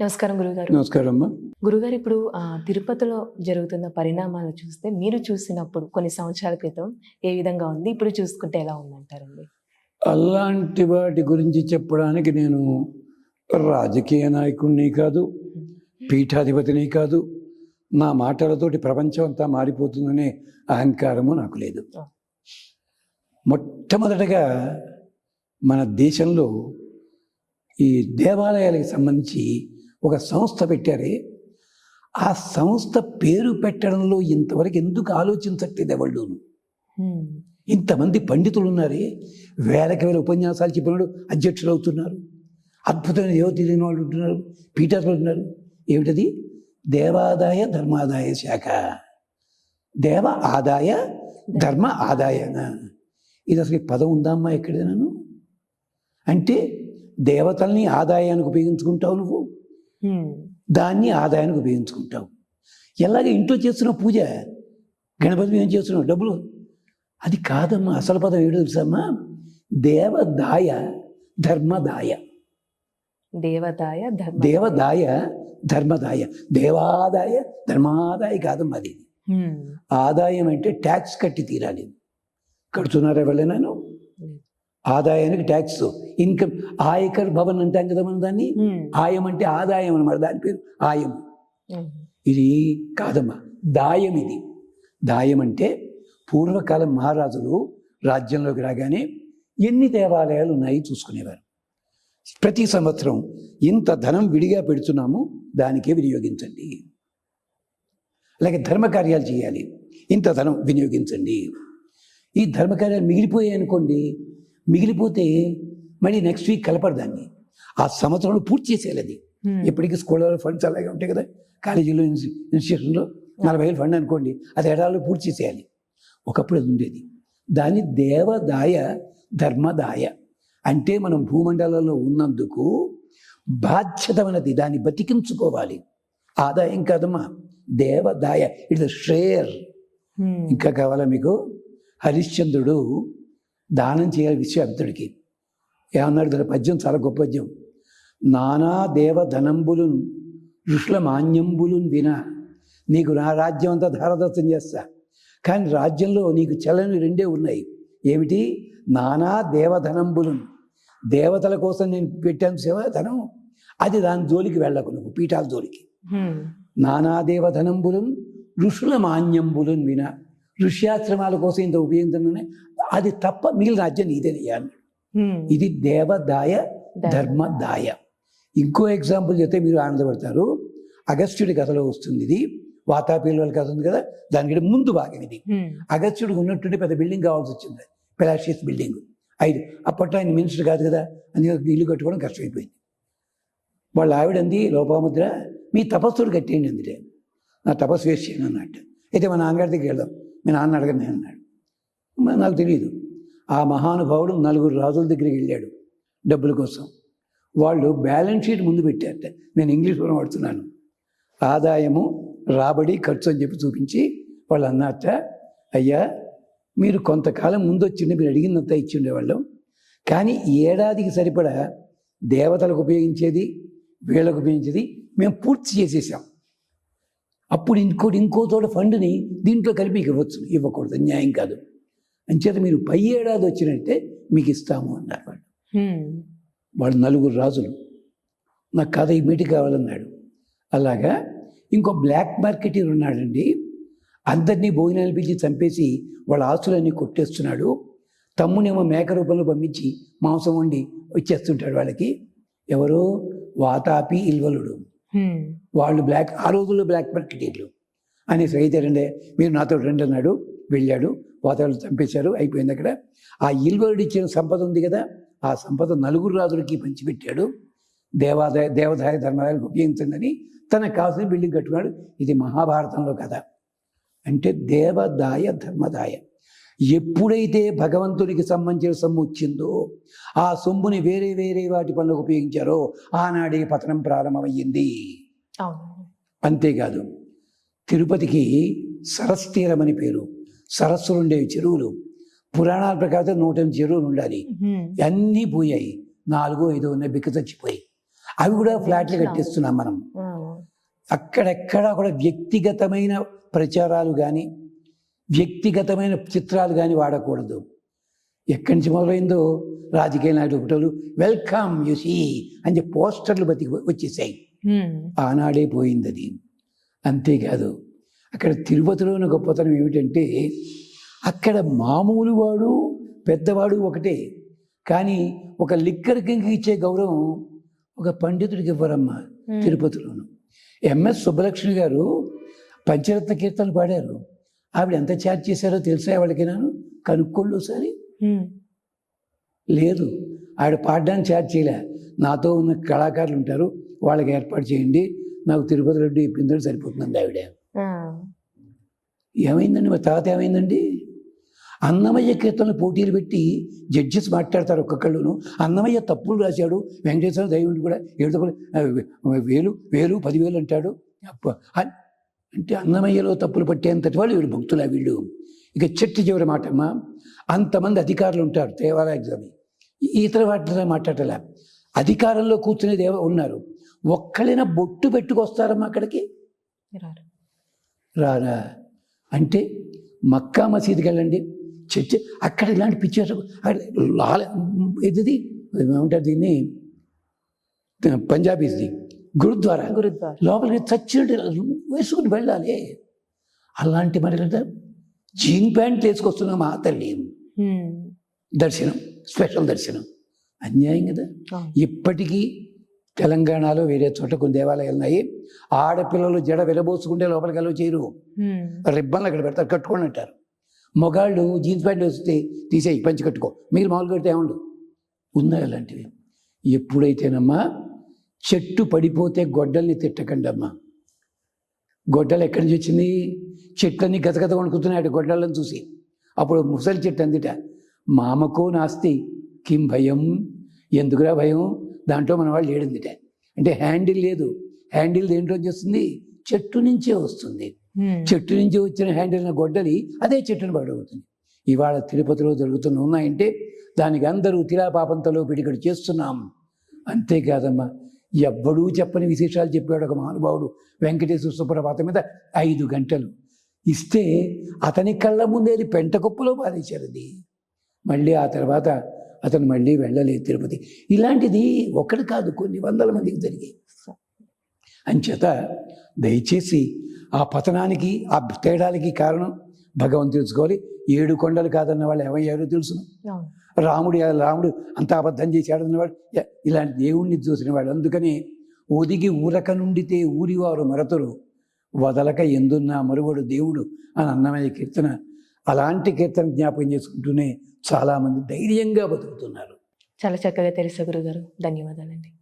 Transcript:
నమస్కారం గురుగారు. నమస్కారం అమ్మా. గురుగారు ఇప్పుడు తిరుపతిలో జరుగుతున్న పరిణామాలు చూస్తే మీరు చూసినప్పుడు కొన్ని సంవత్సరాల క్రితం ఏ విధంగా ఉంది? ఇప్పుడు చూసుకుంటే ఎలా ఉందంటారండి? అలాంటి వాటి గురించి చెప్పడానికి నేను రాజకీయ నాయకుడిని కాదు పీఠాధిపతిని కాదు నా మాటలతోటి ప్రపంచం అంతా మారిపోతుందనే అహంకారము నాకు లేదు. మొట్టమొదటగా మన దేశంలో ఈ దేవాలయాలకు సంబంధించి ఒక సంస్థ పెట్టారే. ఆ సంస్థ పేరు పెట్టడంలో ఇంతవరకు ఎందుకు ఆలోచించట్లేదు ఎవళ్ళు హ్మ్. ఇంతమంది పండితులు ఉన్నారే వేలకు వేల ఉపన్యాసాలు చెప్పినాడు అధ్యక్షులు అవుతున్నారు అద్భుతమైన ఏవో తెలియని వాళ్ళు ఉంటున్నారు. పీఠాధిపతులు ఉన్నారు ఏమిటది? దేవాదాయ ధర్మాదాయ శాఖ. దేవ ఆదాయ ధర్మ ఆదాయన ఇది అసలు పదం ఉందమ్మా ఎక్కడైనాను అంటే దేవతల్ని ఆదాయానికి ఉపయోగించుకుంటావు నువ్వు. దాన్ని ఆదాయానికి ఉపయోగించుకుంటావు. ఎలాగ ఇంట్లో చేస్తున్న పూజ గణపతి ఏం చేస్తున్నావు డబ్బులు అది కాదమ్మా అసలు పదం ఏడు తెలుసమ్మా దేవదాయ ధర్మదాయ. దేవదాయ ధర్మ దేవదాయ ధర్మదాయ. దేవాదాయ ధర్మాదాయ కాదమ్మా అది. ఆదాయం అంటే ట్యాక్స్ కట్టి తీరాలి. కడుతున్నారా ఎవరైనాను? ఆదాయానికి ట్యాక్స్ ఇన్కమ్ ఆయకర్ భవన్ అంటాం కదా మనం దాన్ని. ఆయం అంటే ఆదాయం అన్నమాట దాని పేరు ఆయం. ఇది కాదమ్మా దాయం ఇది. దాయం అంటే పూర్వకాలం మహారాజులు రాజ్యంలోకి రాగానే ఎన్ని దేవాలయాలు ఉన్నాయి చూసుకునేవారు. ప్రతి సంవత్సరం ఇంత ధనం విడిగా పెడుతున్నాము దానికే వినియోగించండి. అలాగే ధర్మకార్యాలు చేయాలి ఇంత ధనం వినియోగించండి. ఈ ధర్మకార్యాలు మిగిలిపోయాయి అనుకోండి మిగిలిపోతే మళ్ళీ నెక్స్ట్ వీక్ కలపరు దాన్ని. ఆ సంవత్సరంలో పూర్తి చేసేయాలి అది. హ్మ్. ఇప్పటికీ స్కూల్లో ఫండ్స్ అలాగే ఉంటాయి కదా. కాలేజీలో ఇన్స్టి- ఇన్స్టిట్యూషన్లో నలభై వేలు ఫండ్ అనుకోండి అది ఏడాదిలో పూర్తి చేసేయాలి. ఒకప్పుడు అది ఉండేది. దాన్ని దేవదాయ ధర్మదాయ అంటే మనం భూమండలంలో ఉన్నందుకు బాధ్యత మనది దాన్ని బతికించుకోవాలి. ఆదాయం కాదమ్మా. దేవదాయ ఇట్స్ షేర్ హ్మ్. ఇంకా కావాలా మీకు? హరిశ్చంద్రుడు దానం చేయాలి విశ్వామిత్రుడికి ఏమన్నాడు దాని పద్యం చాలా గొప్ప పద్యం. నానా దేవ ధనంబులు ఋషుల మాన్యంబులు విన నీకు నా రాజ్యం అంతా ధారదత్తం చేస్తా. కానీ రాజ్యంలో నీకు చలని రెండే ఉన్నాయి. ఏమిటి? నానా దేవధనంబులు దేవతల కోసం నేను పెట్టాను సేవ ధనం అది దాని జోలికి వెళ్ళకు నువ్వు పీఠాల జోలికి. హ్మ్. నానాదేవధనంబులు ఋషుల మాన్యంబులు విన ఋష్యాశ్రమాల కోసం ఇంత ఉపయోగించడం అది తప్ప మిగిలిన రాజ్యం నీదేనయ్యా. ఇది దేవదాయ ధర్మదాయ. ఇంకో ఎగ్జాంపుల్ చెప్తే మీరు ఆనందపడతారు. అగస్త్యుడి కథలో వస్తుంది ఇది. వాతాపీల వాళ్ళ కథ ఉంది కదా? దానికి ముందు భాగం ఇది. అగస్త్యుడికి ఉన్నట్టుండి పెద్ద బిల్డింగ్ కావాల్సి వచ్చింది. పెలాషియస్ బిల్డింగ్ ఐదు. అప్పట్లో ఆయన మినిస్టర్ కాదు కదా? అందుకే ఇల్లు కట్టుకోవడం కష్టమైపోయింది. వాళ్ళ ఆవిడంది లోపాముద్ర మీ తపస్సుడు కట్టేయండి అందుకే. నా తపస్సు వేస్ట్ చేయను అన్నట్టు. అయితే మా నాన్నగారి దగ్గరికి వెళ్దాం. మీ నాన్న అడగనే అన్నాడు. నాకు తెలియదు ఆ మహానుభావుడు నలుగురు రాజుల దగ్గరికి వెళ్ళాడు డబ్బుల కోసం. వాళ్ళు బ్యాలెన్స్ షీట్ ముందు పెట్టారట. నేను ఇంగ్లీష్లో వాడుతున్నాను. ఆదాయము రాబడి ఖర్చు అని చెప్పి చూపించి వాళ్ళు అన్నట్ట అయ్యా మీరు కొంతకాలం ముందు వచ్చిండే మీరు అడిగినంత ఇచ్చి ఉండేవాళ్ళం. కానీ ఏడాదికి సరిపడా దేవతలకు ఉపయోగించేది వీళ్ళకు ఉపయోగించేది మేము పూర్తి చేసేసాం. అప్పుడు ఇంకోటి ఇంకో చోట ఫండ్ని దీంట్లో కలిపి ఇవ్వచ్చు ఇవ్వకూడదు న్యాయం కాదు. అంచేత మీరు పై ఏడాది వచ్చినట్టే మీకు ఇస్తాము అన్నారు వాళ్ళు. వాళ్ళు నలుగురు రాజులు. నాకు కథ ఈ మీటి కావాలన్నాడు. అలాగా ఇంకో బ్లాక్ మార్కెటర్ ఉన్నాడండి. అందరినీ భోజనాలు పిలిచి చంపేసి వాళ్ళ ఆస్తులన్నీ కొట్టేస్తున్నాడు. తమ్మునేమో మేక రూపంలో పంపించి మాంసం వండి వచ్చేస్తుంటాడు వాళ్ళకి. ఎవరో? వాతాపి ఇల్వలుడు. వాళ్ళు బ్లాక్ ఆ రోజుల్లో బ్లాక్ మార్కెటీర్లు అనేసి అయితే రండే మీరు నాతో రండి అన్నాడు వెళ్ళాడు వాతావరణం చంపేశారు అయిపోయింది అక్కడ. ఆ ఇల్వరుడు ఇచ్చిన సంపద ఉంది కదా ఆ సంపద నలుగురు రాజులకి పంచిపెట్టాడు. దేవాదాయ దేవదాయ ధర్మాదాయాలకు ఉపయోగించండి తనకు కావాల్సిన బిల్డింగ్ కట్టుకున్నాడు. ఇది మహాభారతంలో కథ. అంటే దేవదాయ ధర్మదాయ. ఎప్పుడైతే భగవంతునికి సంబంధించిన సొమ్ము వచ్చిందో ఆ సొమ్ముని వేరే వేరే వాటి పనులకు ఉపయోగించారో ఆనాడే పతనం ప్రారంభమయ్యింది. అంతేకాదు తిరుపతికి సరస్తీరం అని పేరు సరస్సులు ఉండేవి చెరువులు. పురాణాల ప్రకారం నూట ఎనిమిది చెరువులు ఉండాలి. అన్నీ పోయాయి. నాలుగో ఐదో ఉన్నాయి బిక్క చచ్చిపోయి అవి కూడా ఫ్లాట్లు కట్టిస్తున్నాం మనం. అక్కడెక్కడా కూడా వ్యక్తిగతమైన ప్రచారాలు కానీ వ్యక్తిగతమైన చిత్రాలు కానీ వాడకూడదు. ఎక్కడి నుంచి మొదలైందో రాజకీయ నాయకులు ఒకటోళ్ళు వెల్కమ్ యూసీ అని చెప్పి పోస్టర్లు బతికి వచ్చేసాయి. ఆనాడే పోయింది అది. అంతేకాదు అక్కడ తిరుపతిలోని గొప్పతనం ఏమిటంటే అక్కడ మామూలు వాడు పెద్దవాడు ఒకటే. కానీ ఒక లిక్కర్ కింగ్ ఇచ్చే గౌరవం ఒక పండితుడికి ఇవ్వరమ్మా. తిరుపతిలోను. ఎంఎస్ సుబ్బలక్ష్మి గారు పంచరత్న కీర్తనలు పాడారు. ఆవిడ ఎంత ఛార్జ్ చేశారో తెలుసా వాళ్ళకి నేను కనుక్కోండి ఒకసారి. లేదు. ఆవిడ పాడడానికి ఛార్జ్ చేయలే. నాతో ఉన్న కళాకారులు ఉంటారు. వాళ్ళకి ఏర్పాటు చేయండి. నాకు తిరుపతి రెడ్డి ఇప్పిందని సరిపోతుంది ఆవిడ. ఏమైందండి? మా తాత ఏమైందండి? అన్నమయ్య కీర్తనలు పోటీలు పెట్టి జడ్జెస్ మాట్లాడతారు ఒక్కొక్కళ్ళును. అన్నమయ్య తప్పులు రాశాడు. వెంకటేశ్వర దైవుడు కూడా ఏడు వేలు వేలు పదివేలు అంటాడు. అంటే అన్నమయ్యలో తప్పులు పట్టేంతటి వాళ్ళు వీళ్ళు భక్తులా వీళ్ళు. ఇక చెట్టు చివరి మాట అమ్మా అంతమంది అధికారులు ఉంటారు దేవాలయ స్వామి. ఇతర వాటిలో మాట్లాడలే అధికారంలో కూర్చునే దేవ ఉన్నారు. ఒక్కళ్ళైనా బొట్టు పెట్టుకొస్తారమ్మా అక్కడికి? రారు. రారా? అంటే మక్కా మసీదుకి వెళ్ళండి. చర్చ అక్కడ ఇలాంటి పిక్చర్స్ అక్కడ లాల ఇది? ఏమంటారు దీన్ని? పంజాబీస్ది గురుద్వారా. లోపలికి చచ్చినట్టు వేసుకుని వెళ్ళాలి. అలాంటి మరి జీన్ ప్యాంట్ వేసుకొస్తున్నాం మా తల్లి. దర్శనం స్పెషల్ దర్శనం. అన్యాయం కదా. ఇప్పటికీ తెలంగాణలో వేరే చోట కొన్ని దేవాలయాలు ఉన్నాయి. ఆడపిల్లలు జడ విరబోసుకుంటే లోపలికి వెళ్ళి చేయరు. రిబ్బన్లు అక్కడ పెడతారు కట్టుకోండి అంటారు. మొగాళ్ళు జీన్స్ ప్యాంట్ వస్తే తీసేయి పంచి కట్టుకో. మీరు మామూలు కడితే ఏమండు ఉన్నాయి అలాంటివి. ఎప్పుడైతేనమ్మా చెట్టు పడిపోతే గొడ్డల్ని తిట్టకండి అమ్మా. గొడ్డలు ఎక్కడి నుంచి వచ్చింది? చెట్లన్నీ గతగత వణుకుతున్నాయి గొడ్డలను చూసి. అప్పుడు ముసలి చెట్టు అందిట మామకో నాస్తి కిం భయం? ఎందుకురా భయం? దాంట్లో మన వాళ్ళు ఏడిందిట అంటే హ్యాండిల్ లేదు. హ్యాండిల్ దేంట్లో వస్తుంది? చెట్టు నుంచే వస్తుంది. చెట్టు నుంచి వచ్చిన హ్యాండిల్ గొడ్డలి అదే చెట్టును పడవుతుంది ఇవాళ తిరుపతిలో జరుగుతున్న ఉన్నాయంటే దానికి అందరూ తిరాపాపంతలో పిడికడు చేస్తున్నాం. అంతేకాదమ్మా. ఎవ్వడూ చెప్పని విశేషాలు చెప్పాడు ఒక మహానుభావుడు వెంకటేశ్వర సుప్రభాతం మీద ఐదు గంటలు. ఇస్తే అతని కళ్ళ ముందేది పెంట కుప్పలో అది మళ్ళీ ఆ తర్వాత అతను మళ్ళీ వెళ్ళలేదు తిరుపతి. ఇలాంటిది ఒకటి కాదు కొన్ని వందల మందికి జరిగాయి. అంచేత దయచేసి ఆ పతనానికి ఆ తేడాలకి కారణం భగవంతుడు తెలుసుకోవాలి. ఏడు కొండలు కాదన్న వాళ్ళు ఏమయ్యారో తెలుసు రాముడు రాముడు అంత అబద్ధం చేశాడు అన్నవాడు. ఇలాంటి దేవుణ్ణి చూసినవాడు. అందుకని ఒదిగి ఊరక నుండితే ఊరివారు మరతురు. వదలక ఎందున్నా మరుగుడు దేవుడు అని అన్నమయ్య కీర్తన. అలాంటి కీర్తన జ్ఞాపకం చేసుకుంటూనే చాలామంది ధైర్యంగా బతుకుతున్నారు. చాలా చక్కగా తెలుసు గురుగారు. ధన్యవాదాలండి.